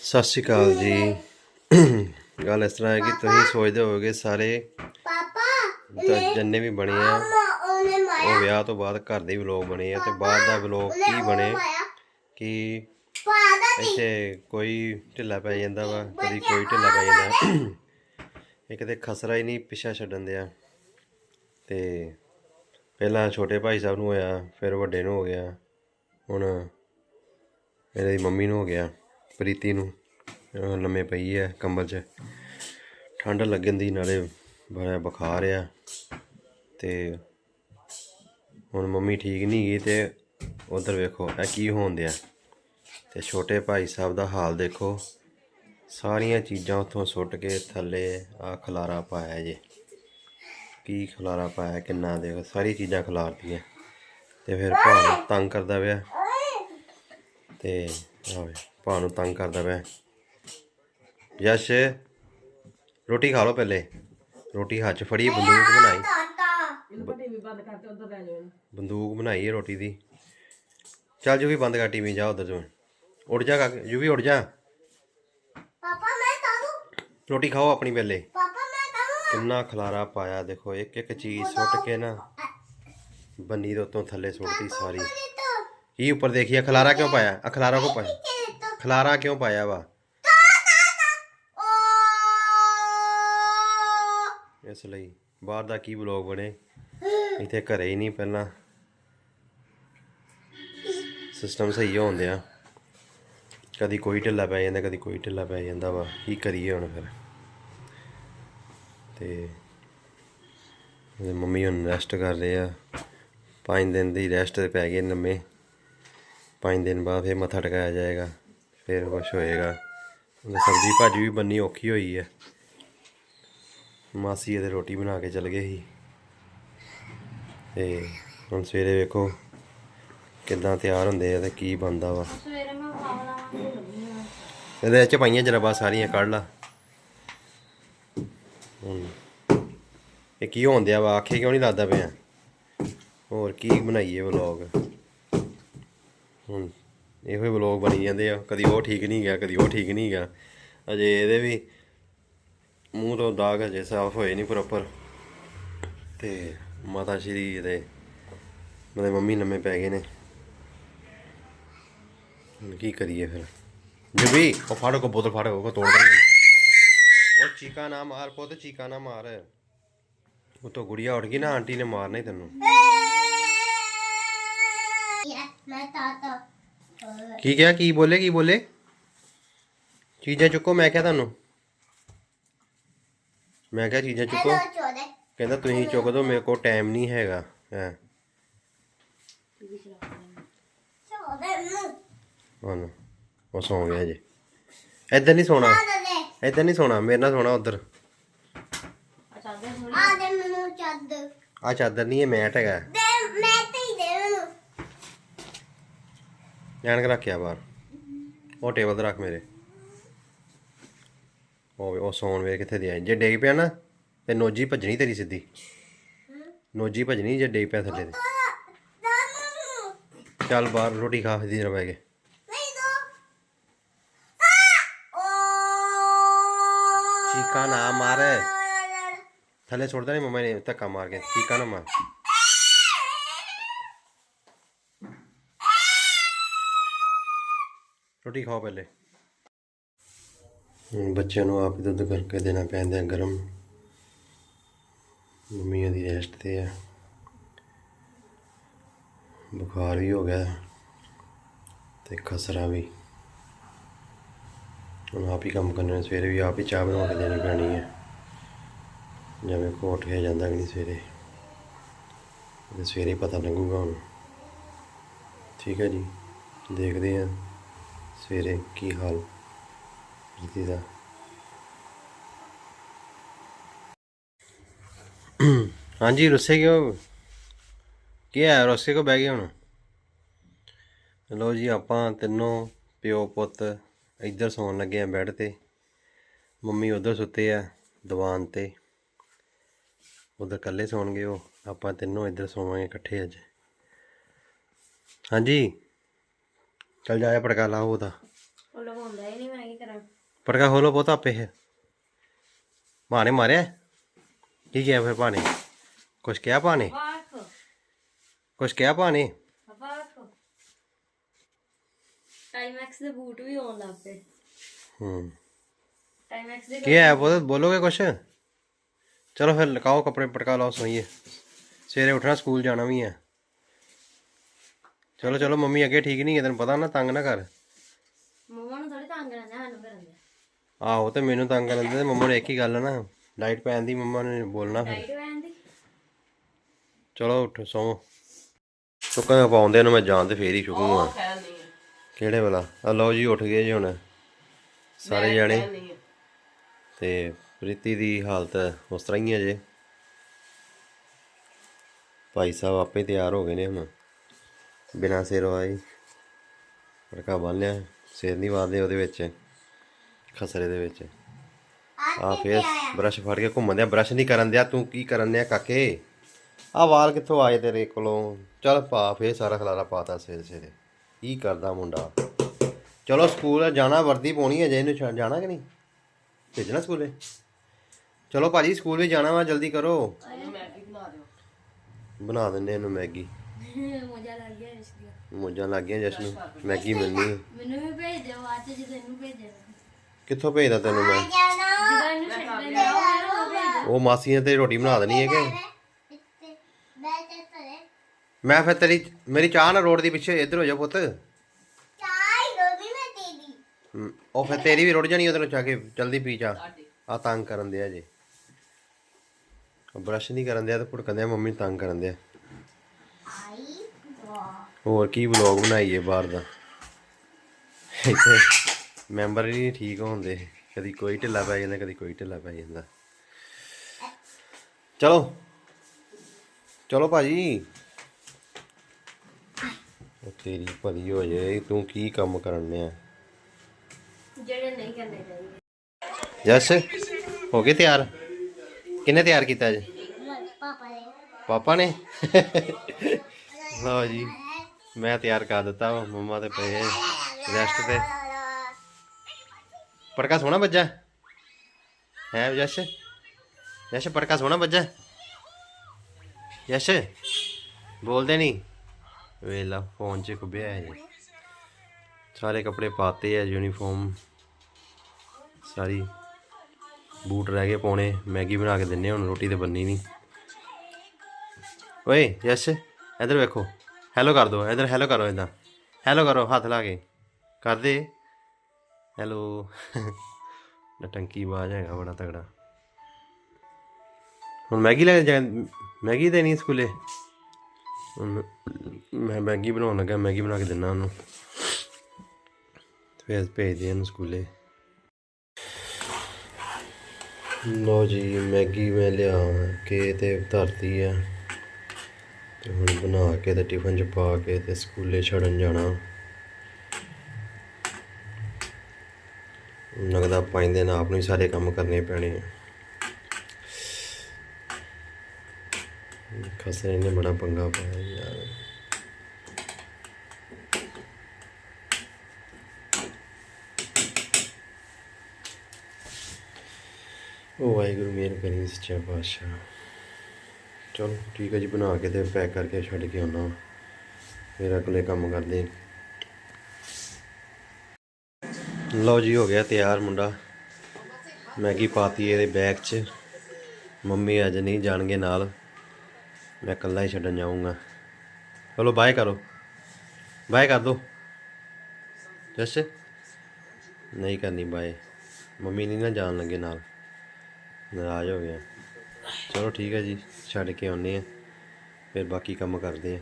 ਸਤਿ ਸ਼੍ਰੀ ਅਕਾਲ ਜੀ। ਗੱਲ ਇਸ ਤਰ੍ਹਾਂ ਹੈ ਕਿ ਤੁਸੀਂ ਸੋਚਦੇ ਹੋਵੋਗੇ ਸਾਰੇ ਤਾਂ ਜਿੰਨੇ ਵੀ ਬਣੇ ਆ, ਉਹ ਵਿਆਹ ਤੋਂ ਬਾਅਦ ਘਰ ਦੇ ਵਲੋਗ ਬਣੇ ਆ ਤੇ ਬਾਅਦ ਦਾ ਵਲੋਗ ਕੀ ਬਣੇ? ਕਿ ਇੱਥੇ ਕੋਈ ਢਿੱਲਾ ਪੈ ਜਾਂਦਾ ਵਾ, ਕਦੀ ਕੋਈ ਢਿੱਲਾ ਪੈ ਜਾਂਦਾ। ਇੱਕ ਤੇ ਖਸਰਾ ਹੀ ਨਹੀਂ ਪਿੱਛਾ ਛੱਡਣ ਦਿਆ। ਤੇ ਪਹਿਲਾਂ ਛੋਟੇ ਭਾਈ ਸਾਹਿਬ ਨੂੰ ਹੋਇਆ, ਫਿਰ ਵੱਡੇ ਨੂੰ ਹੋ ਗਿਆ। ਹੁਣ ਇਹਦੀ ਮੰਮੀ ਨੂੰ ਹੋ ਗਿਆ। ਪ੍ਰੀਤੀ ਨੂੰ ਲੰਮੇ ਪਈ ਹੈ ਕੰਬਲ 'ਚ। ਠੰਡ ਲੱਗਣ ਦੀ ਨਾਲੇ ਬੜਾ ਬੁਖਾਰ ਆ ਤੇ ਹੁਣ ਮੰਮੀ ਠੀਕ ਨਹੀਂ ਗਈ ਤੇ ਉਧਰ ਵੇਖੋ, ਇਹ ਕੀ ਹੋਣ ਦਿਆ। ਤੇ ਛੋਟੇ ਭਾਈ ਸਾਹਿਬ ਦਾ ਹਾਲ ਦੇਖੋ, ਸਾਰੀਆਂ ਚੀਜ਼ਾਂ ਉੱਥੋਂ ਸੁੱਟ ਕੇ ਥੱਲੇ ਆ ਖਲਾਰਾ ਪਾਇਆ ਜੇ। ਕੀ ਖਲਾਰਾ ਪਾਇਆ, ਕਿੰਨਾ ਦੇਖੋ, ਸਾਰੀ ਚੀਜ਼ਾਂ ਖਲਾਰਤੀਆਂ। ਤੇ ਫਿਰ ਭਾਅ ਤੰਗ ਕਰਦਾ ਪਿਆ, ਤੇ ਆਵੇ ਭਾਅ ਨੂੰ ਤੰਗ ਕਰਦਾ ਪਿਆ। ਯਸ਼ ਰੋਟੀ ਖਾ ਲਓ ਪਹਿਲੇ। ਰੋਟੀ ਹੱਥ 'ਚ ਫੜੀ ਬੰਦੂਕ ਬਣਾਈ। ਬੰਦੂਕ ਬਣਾਈ ਹੈ ਰੋਟੀ ਦੀ। ਚੱਲ ਜੂ ਵੀ ਬੰਦ ਕਰ ਟੀਵੀ ਜਾ ਉਧਰ ਤੂੰ ਉੱਡ ਜਾ ਕਾਕੇ ਜੂ ਵੀ ਉੱਡ ਜਾ। ਪਾਪਾ ਮੈਂ ਤਾਦੂ ਰੋਟੀ ਖਾਓ ਆਪਣੀ ਪਹਿਲੇ। ਪਾਪਾ ਮੈਂ ਕਿੰਨਾ ਖਲਾਰਾ ਪਾਇਆ ਦੇਖੋ ਇੱਕ ਇੱਕ ਚੀਜ਼ ਸੁੱਟ ਕੇ ਨਾ। ਬੰਨੀ ਦੇ ਉੱਤੋਂ ਥੱਲੇ ਸੁੱਟਦੀ ਸਾਰੀ। तो ਇਹ ਉੱਪਰ ਦੇਖੀਏ ਖਲਾਰਾ ਕਿਉਂ ਪਾਇਆ ਆ ਖਲਾਰਾ ਕਿਉਂ ਪਾਇਆ तो ਖਲਾਰਾ ਕਿਉਂ ਪਾਇਆ ਵਾ ओ ਇਸ ਲਈ ਬਾਹਰ ਦਾ ਕੀ ਵਲੋਗ ਬਣੇ ਇੱਥੇ ਘਰੇ ਹੀ ਨਹੀਂ ਪਹਿਲਾਂ ਸਿਸਟਮ ਸਹੀ ਹੋਣ ਆ ਕਦੀ ਕੋਈ ਢਿੱਲਾ ਪੈ ਜਾਂਦਾ ਕਦੀ ਕੋਈ ਢਿੱਲਾ ਪੈ ਜਾਂਦਾ ਵਾ ਕੀ ਕਰੀਏ ਹੁਣ ਫਿਰ ਤੇ ਉਹਦੇ ਮੰਮੀ ਹੁਣ ਰੈਸਟ ਕਰ ਰਹੇ ਆ ਪੰਜ ਦਿਨ ਦੀ ਰੈਸਟ ਤੇ ਪੈ ਗਏ ਨੰਮੇ ਪੰਜ ਦਿਨ ਬਾਅਦ ਫਿਰ ਮੱਥਾ ਟਿਕਾਇਆ ਜਾਏਗਾ ਫਿਰ ਕੁਛ ਹੋਏਗਾ। ਸਬਜ਼ੀ ਭਾਜੀ ਵੀ ਬੰਨੀ ਔਖੀ ਹੋਈ ਹੈ ਮਾਸੀ ਇਹਦੇ ਰੋਟੀ ਬਣਾ ਕੇ ਚਲ ਗਏ ਸੀ। ਤੇ ਹੁਣ ਸਵੇਰੇ ਵੇਖੋ ਕਿੱਦਾਂ ਤਿਆਰ ਹੁੰਦੇ ਆ ਤੇ ਕੀ ਬਣਦਾ ਵਾ। ਸਵੇਰੇ ਮੈਂ ਖਾਣਾ ਇਹਦੇ ਵਿੱਚ ਪਾਈਆਂ ਜਰਾਬਾਂ ਸਾਰੀਆਂ ਕੱਢ ਲਾ। ਇਹ ਕੀ ਹੋਣ ਦਿਆ ਵਾ ਆਖੇ ਕਿਉਂ ਨਹੀਂ ਲੱਗਦਾ ਪਿਆ? ਹੋਰ ਕੀ ਬਣਾਈਏ ਵਲੌਗ ਹੁਣ ਇਹੋ ਹੀ ਵਲੌਗ ਬਣੀ ਜਾਂਦੇ ਆ। ਕਦੀ ਉਹ ਠੀਕ ਨਹੀਂ ਗਿਆ, ਕਦੀ ਉਹ ਠੀਕ ਨਹੀਂ ਗਿਆ। ਅਜੇ ਇਹਦੇ ਵੀ ਮੂੰਹ ਤੋਂ ਦਾਗ ਅਜੇ ਸਾਫ਼ ਹੋਏ ਨਹੀਂ ਪ੍ਰੋਪਰ ਤੇ ਮਾਤਾ ਸ਼੍ਰੀ ਇਹਦੇ ਮਤਲਬ ਮੰਮੀ ਲੰਮੇ ਪੈ ਗਏ ਨੇ। ਹੁਣ ਕੀ ਕਰੀਏ ਫਿਰ? ਜੁਬੀ ਉਹ ਫਾੜੋ, ਕੋ ਬੋਤਲ ਫਾੜੋ, ਕੋ ਤੋੜ ਦੇ ਉਹ ਚੀਕਾ ਨਾ ਮਾਰ, ਪੁੱਤ, ਚੀਕਾ ਨਾ ਮਾਰ। ਉਹ ਤੋਂ ਗੁੜੀਆ ਉੱਠ ਗਈ ਨਾ, ਆਂਟੀ ਨੇ ਮਾਰਨਾ ਹੀ ਤੈਨੂੰ। ਮੈਂ ਤਾਤਾ ਕੀ ਕਿਹਾ ਕੀ ਬੋਲੇ ਕੀ ਬੋਲੇ? ਚੀਜ਼ਾਂ ਚੁੱਕੋ ਮੈਂ ਕਿਹਾ ਤੁਹਾਨੂੰ। ਮੈਂ ਕਿਹਾ ਚੀਜ਼ਾਂ ਚੁੱਕੋ। ਹੈਲੋ ਚੋਦੇ ਕਹਿੰਦਾ ਤੁਸੀਂ ਚੁੱਕ ਦੋ ਮੇਰੇ ਕੋਲ ਟਾਈਮ ਨਹੀਂ ਹੈਗਾ। ਹੈ। ਚੋਦੇ ਨੂੰ ਉਹ ਸੌਂ ਗਿਆ ਜੇ ਇੱਧਰ ਨਹੀਂ ਸੋਣਾ। ਆ ਦੇ। ਇੱਧਰ ਨਹੀਂ ਸੋਣਾ ਮੇਰੇ ਨਾਲ ਸੋਣਾ ਉੱਧਰ। ਆ ਦੇ ਮੈਨੂੰ ਚੱਦ ਆ ਚਾਦਰ ਨਹੀਂ ਇਹ ਮੈਟ ਹੈਗਾ ਤੇ ਹੀ ਦੇ ਮੈਨੂੰ ਐਨਕ ਰੱਖਿਆ ਬਾਹਰ। ਉਹ ਟੇਬਲ ਤੇ ਰੱਖ ਮੇਰੇ। ਉਹ ਉਹ ਸੌਣ ਵੇ ਕਿੱਥੇ ਦੇ ਆਏ ਜੇ ਡੇਗ ਪਿਆ ਨਾ, ਤੇ ਨੋਜੀ ਭੱਜਣੀ ਤੇਰੀ ਸਿੱਧੀ। ਨੋਜੀ ਭੱਜਣੀ ਜੇ ਡੇਗ ਪਿਆ ਥੱਲੇ ਤੇ। ਚੱਲ ਬਾਹਰ ਰੋਟੀ ਖਾ ਸਿੱਧੀ ਨਾ ਬਹਿ ਕੇ। ਚੀਕਾ ਨਾ ਮਾਰ। ਥੱਲੇ ਸੁੱਟਦਾ ਨਹੀਂ ਮੰਮਾ ਨੇ ਧੱਕਾ ਮਾਰ ਕੇ। ਚੀਕਾ ਨਾ ਮਾਰ। ਰੋਟੀ ਖਾਓ ਪਹਿਲੇ। ਹੁਣ ਬੱਚਿਆਂ ਨੂੰ ਆਪ ਹੀ ਦੁੱਧ ਕਰਕੇ ਦੇਣਾ ਪੈਂਦਾ ਗਰਮ। ਮੰਮੀ ਦੀ ਰੈਸਟ ਤੇ ਆ ਬੁਖਾਰ ਵੀ ਹੋ ਗਿਆ ਤੇ ਖਸਰਾ ਵੀ। ਹੁਣ ਆਪ ਹੀ ਕੰਮ ਕਰਨਾ ਸਵੇਰੇ ਵੀ ਆਪ ਹੀ ਚਾਹ ਬਣਾ ਕੇ ਦੇਣੀ ਪੈਣੀ ਹੈ। ਜਿਵੇਂ ਕੋਟ ਕੇ ਜਾਂਦਾ ਕਿ ਨਹੀਂ ਸਵੇਰੇ। ਤੇ ਸਵੇਰੇ ਪਤਾ ਲੱਗੂਗਾ ਹੁਣ। ਠੀਕ ਹੈ ਜੀ, ਦੇਖਦੇ ਹਾਂ। ਸਵੇਰੇ ਕੀ ਹਾਲ ਪ੍ਰੀਤੀ ਦਾ? ਹਾਂਜੀ, ਰੁੱਸੇ ਕਿਉਂ? ਕੀ ਹੈ ਰੁੱਸੇ ਕੋ ਬਹਿ ਗਏ ਹੁਣ? ਲੋ ਜੀ, ਆਪਾਂ ਤਿੰਨੋਂ ਪਿਓ ਪੁੱਤ ਇੱਧਰ ਸੌਣ ਲੱਗੇ ਆ ਬੈੱਡ ਤੇ। ਮੰਮੀ ਉਧਰ ਸੁੱਤੇ ਆ ਦੀਵਾਨ ਤੇ। ਉਧਰ ਇਕੱਲੇ ਸੌਣਗੇ ਉਹ। ਆਪਾਂ ਤਿੰਨੋਂ ਇੱਧਰ ਸੌਵਾਂਗੇ ਇਕੱਠੇ ਅੱਜ। ਹਾਂਜੀ? ਚੱਲ ਜਾਇਆ ਪੜਕਾ ਲਾ ਉਹਦਾ ਉਹ ਲਵਾਉਂਦਾ ਹੀ ਨਹੀਂ ਮੈਂ ਕੀ ਕਰਾਂ। ਪਟਕਾ ਖੋਲੋ ਆਪੇ। ਹੈ ਮਾਨੇ ਮਾਰਿਆ? ਕੀ ਕਿਹਾ ਫਿਰ ਭਾਣੇ? ਕੁਛ ਕਿਹਾ ਵਾਖ ਕੁਛ ਕਿਹਾ ਭਾਣੇ? ਵਾਖ ਟਾਈਮੈਕਸ ਦੇ ਬੂਟ ਵੀ ਆਉਣ ਲੱਗ ਪਏ। ਹੂੰ। ਟਾਈਮੈਕਸ ਦੇ ਕੀ ਹੈ ਬੋਲੋਗੇ ਕੁਛ? ਚਲੋ ਫਿਰ ਲਗਾਓ ਕੱਪੜੇ ਪਟਕਾ ਲਾਓ ਸੋਈਏ। ਸਵੇਰੇ ਉੱਠਣਾ ਸਕੂਲ ਜਾਣਾ ਵੀ ਹੈ ਚਲੋ ਚਲੋ ਮੰਮੀ ਅੱਗੇ ਠੀਕ ਨਹੀਂ ਹੈ ਤੈਨੂੰ ਪਤਾ ਨਾ ਤੰਗ ਨਾ ਕਰ। ਮੰਮਾ ਨੂੰ ਥੋੜੀ ਤੰਗ ਰਹਿੰਦਾ ਸਾਨੂੰ ਕਰਨ ਦੇ ਆਹੋ ਤੇ ਮੈਨੂੰ ਤੰਗ ਕਰਨ ਦੇ ਤੇ ਮੰਮਾ ਨੇ ਇੱਕ ਹੀ ਗੱਲ ਨਾ ਲਾਈਟ ਪੈਣ ਦੀ ਮੰਮਾ ਨੇ ਬੋਲਣਾ ਫਿਰ। ਲਾਈਟ ਵੈਨ ਦੀ? ਚਲੋ ਉੱਠ ਸੌਂ। ਸੁੱਕਾਂ ਪਾਉਂਦੇ ਨੂੰ ਮੈਂ ਜਾਣ ਤੇ ਫੇਰ ਹੀ ਚੁੱਕੂਗਾ ਕਿਹੜੇ ਵਾਲਾ? ਆ ਲਓ ਜੀ ਉੱਠ ਗਏ ਜੀ ਹੁਣ ਸਾਰੇ ਜਾਣੇ। ਤੇ ਪ੍ਰੀਤੀ ਦੀ ਹਾਲਤ ਉਸ ਤਰ੍ਹਾਂ ਹੀ ਹੈ ਜੇ। ਭਾਈ ਸਾਹਿਬ ਆਪੇ ਤਿਆਰ ਹੋ ਗਏ ਨੇ ਹੁਣ। ਬਿਨਾਂ ਸਿਰ ਵਾਈ ਪੜਕਾ ਬੰਨ ਲਿਆ ਸਿਰ ਨਹੀਂ ਵਾਦੇ ਉਹਦੇ ਵਿੱਚ ਖਸਰੇ ਦੇ ਵਿੱਚ। ਆ ਫੇਰ ਬ੍ਰਸ਼ ਫੜ ਕੇ ਘੁੰਮਣ ਦਿਆ ਬ੍ਰਸ਼ ਨਹੀਂ ਕਰਨ ਦਿਆ ਤੂੰ ਕੀ ਕਰਨ ਦਿਆ ਕਾਕੇ? ਆ ਵਾਲ ਕਿੱਥੋਂ ਆਏ ਤੇਰੇ ਕੋਲੋਂ? ਚੱਲ ਪਾ ਫੇਰ ਸਾਰਾ ਖਲਾਰਾ ਪਾਤਾ ਸਿਰ ਸਿਰੇ। ਕੀ ਕਰਦਾ ਮੁੰਡਾ? ਚਲੋ ਸਕੂਲ ਜਾਣਾ ਵਰਦੀ ਪਾਉਣੀ ਹੈ ਜੇ ਇਹਨੂੰ ਛੱਡ ਜਾਣਾ ਕਿ ਨਹੀਂ? ਭੇਜਣਾ ਸਕੂਲੇ? ਚਲੋ ਭਾਜੀ ਸਕੂਲ ਵੀ ਜਾਣਾ ਵਾ ਜਲਦੀ ਕਰੋ। ਬਣਾ ਦਿੰਦੇ ਇਹਨੂੰ ਮੈਗੀ। ਮਜ਼ਾ ਲੱਗ ਗਿਆ ਇਸ ਦੀ ਮੋਜਾਂ ਲੱਗ ਗਈਆਂ ਜਸ਼ਨ। ਨੂੰ ਮੈਗੀ ਮਿਲਣੀ ਹੈ। ਮੈਨੂੰ ਵੀ ਭੇਜ ਦਿਓ ਚ ਜਦੋਂ ਇਹਨੂੰ ਭੇਜਿਆ ਕਿੱਥੋਂ ਭੇਜਦਾ ਤੈਨੂੰ ਮੈਂ? ਜਦੋਂ ਇਹਨੂੰ ਉਹ ਭੇਜ ਉਹ ਮਾਸੀ ਨੇ ਤੇ ਰੋਟੀ ਬਣਾ ਦੇਣੀ ਹੈ ਕਿ ਮੈਂ ਫਿਰ ਤੇਰੀ ਮੇਰੀ ਚਾਹ ਨਾ ਰੋਡ ਦੀ ਪਿੱਛੇ ਇੱਧਰ ਹੋ ਜਾ ਪੁੱਤ। ਹਮ, ਉਹ ਫਿਰ ਤੇਰੀ ਵੀ ਰੁੜ ਜਾਣੀ ਉਹਦੇ ਨਾਲ ਚਾ ਕੇ ਜਲਦੀ ਪੀ ਚਾ ਆ ਤੰਗ ਕਰਨ ਦਿਆ ਜੇ। ਬ੍ਰਸ਼ ਨਹੀਂ ਕਰਨ ਦਿਆ ਤੇ ਭੁੜਕਣ ਦਿਆ ਮੰਮੀ ਤੰਗ ਕਰਨ ਦਿਆ। ਹੋਰ ਕੀ ਵਲੌਗ ਬਣਾਈਏ ਬਾਹਰ ਦਾ? ਇੱਥੇ ਮੈਂਬਰ ਹੀ ਨਹੀਂ ਠੀਕ ਹੁੰਦੇ ਕਦੀ ਕੋਈ ਢਿੱਲਾ ਪੈ ਜਾਂਦਾ ਕਦੀ ਕੋਈ ਢਿੱਲਾ ਪੈ ਜਾਂਦਾ। ਚਲੋ। ਚਲੋ ਭਾਜੀ। ਉਹ ਤੇਰੀ ਭਲੀ ਹੋ ਜੇ ਤੂੰ ਕੀ ਕੰਮ ਕਰਨਿਆ ਜਿਹੜੇ ਨਹੀਂ ਕਰਨੇ ਚਾਹੀਦੇ। ਜਸ ਹੋ ਗਏ ਤਿਆਰ? ਕਿੰਨੇ ਤਿਆਰ ਕੀਤਾ ਜੀ ਪਾਪਾ ਨੇ। ਪਾਪਾ ਨੇ? ਲਓ ਜੀ। ਮੈਂ ਤਿਆਰ ਕਰ ਦਿੱਤਾ ਵਾ, ਮੰਮਾ ਤੇ ਪਏ ਰੈਸਟ ਤੇ। ਪੜਕਾ ਸੋਹਣਾ ਵੱਜਾ ਹੈ ਯਸ਼ ਯਸ਼ ਪੜਕਾ ਸੋਹਣਾ ਵੱਜਾ ਯਸ਼ ਬੋਲਦੇ ਨਹੀਂ ਵੇਲਾ, ਫੋਨ 'ਚ ਖੁੱਬਿਆ ਹੈ ਜੀ ਸਾਰੇ ਕੱਪੜੇ ਪਾਤੇ ਆ ਯੂਨੀਫਾਰਮ ਸਾਰੀ ਬੂਟ ਰਹਿ ਗਏ ਪਾਉਣੇ। ਮੈਗੀ ਬਣਾ ਕੇ ਦਿੰਨੇ ਹੁਣ ਰੋਟੀ ਤੇ ਬੰਨੀ ਨਹੀਂ ਓਏ ਯਸ਼ ਇਧਰ ਵੇਖੋ। ਹੈਲੋ ਕਰ ਦੋ, ਇਧਰ ਹੈਲੋ ਕਰੋ ਇਦਾਂ। ਹੈਲੋ ਕਰੋ, ਹੱਥ ਲਾ ਕੇ। ਕਰਦੇ ਹੈਲੋ ਨਟੰਕੀ ਆਵਾਜ਼ ਹੈਗਾ, ਬੜਾ ਤਗੜਾ ਹੁਣ ਮੈਗੀ ਲੈ ਕੇ ਜਾ ਮੈਗੀ ਦੇਣੀ ਸਕੂਲੇ? ਹੁਣ ਮੈਂ ਮੈਗੀ ਬਣਾਉਣ ਲੱਗਾ, ਮੈਗੀ ਬਣਾ ਕੇ ਦਿੰਨਾ ਉਹਨੂੰ। ਫਿਰ ਭੇਜਦੇ ਇਹਨੂੰ ਸਕੂਲੇ। ਲੋ ਜੀ, ਮੈਗੀ ਮੈਂ ਲਿਆ ਕੇ ਤੇ ਧਰਤੀ ਆ। ਤੇ ਹੁਣ ਬਣਾ ਕੇ ਤੇ ਟਿਫਨ ਚ ਪਾ ਕੇ ਤੇ ਸਕੂਲੇ ਛੱਡਣ ਜਾਣਾ। ਲੱਗਦਾ ਪੰਜ ਦਿਨ ਆਪ ਨੂੰ ਸਾਰੇ ਕੰਮ ਕਰਨੇ ਪੈਣੇ ਆ। ਖਸਰੇ ਨੇ ਬੜਾ ਪੰਗਾ ਪਾਇਆ ਯਾਰ। ਉਹ ਵਾਹਿਗੁਰੂ, ਮਿਹਰ ਕਰੀ ਸੱਚਾ ਪਾਤਸ਼ਾਹ। ਚਲੋ ਠੀਕ ਹੈ ਜੀ, ਬਣਾ ਕੇ ਤੇ ਪੈਕ ਕਰਕੇ ਛੱਡ ਕੇ ਆਉਣਾ ਫਿਰ ਅਗਲੇ ਕੰਮ ਕਰਦੇ ਲਓ ਜੀ, ਹੋ ਗਿਆ ਤਿਆਰ ਮੁੰਡਾ। ਮੈਗੀ ਪਾਤੀ ਇਹਦੇ ਬੈਗ 'ਚ। ਮੰਮੀ ਅੱਜ ਨਹੀਂ ਜਾਣਗੇ ਨਾਲ। ਮੈਂ ਇਕੱਲਾ ਹੀ ਛੱਡਣ ਜਾਊਂਗਾ। ਚਲੋ, ਬਾਏ ਕਰੋ। ਬਾਏ ਕਰ ਦੋ। ਜਸ। ਨਹੀਂ ਕਰਨੀ, ਬਾਏ। ਮੰਮੀ ਨਹੀਂ ਨਾ ਜਾਣ ਲੱਗੇ ਨਾਲ। ਨਾਰਾਜ਼ ਹੋ ਗਿਆ ਚਲੋ ਠੀਕ ਹੈ ਜੀ ਛੱਡ ਕੇ ਆਉਨੇ ਆ ਫਿਰ ਬਾਕੀ ਕੰਮ ਕਰਦੇ ਆ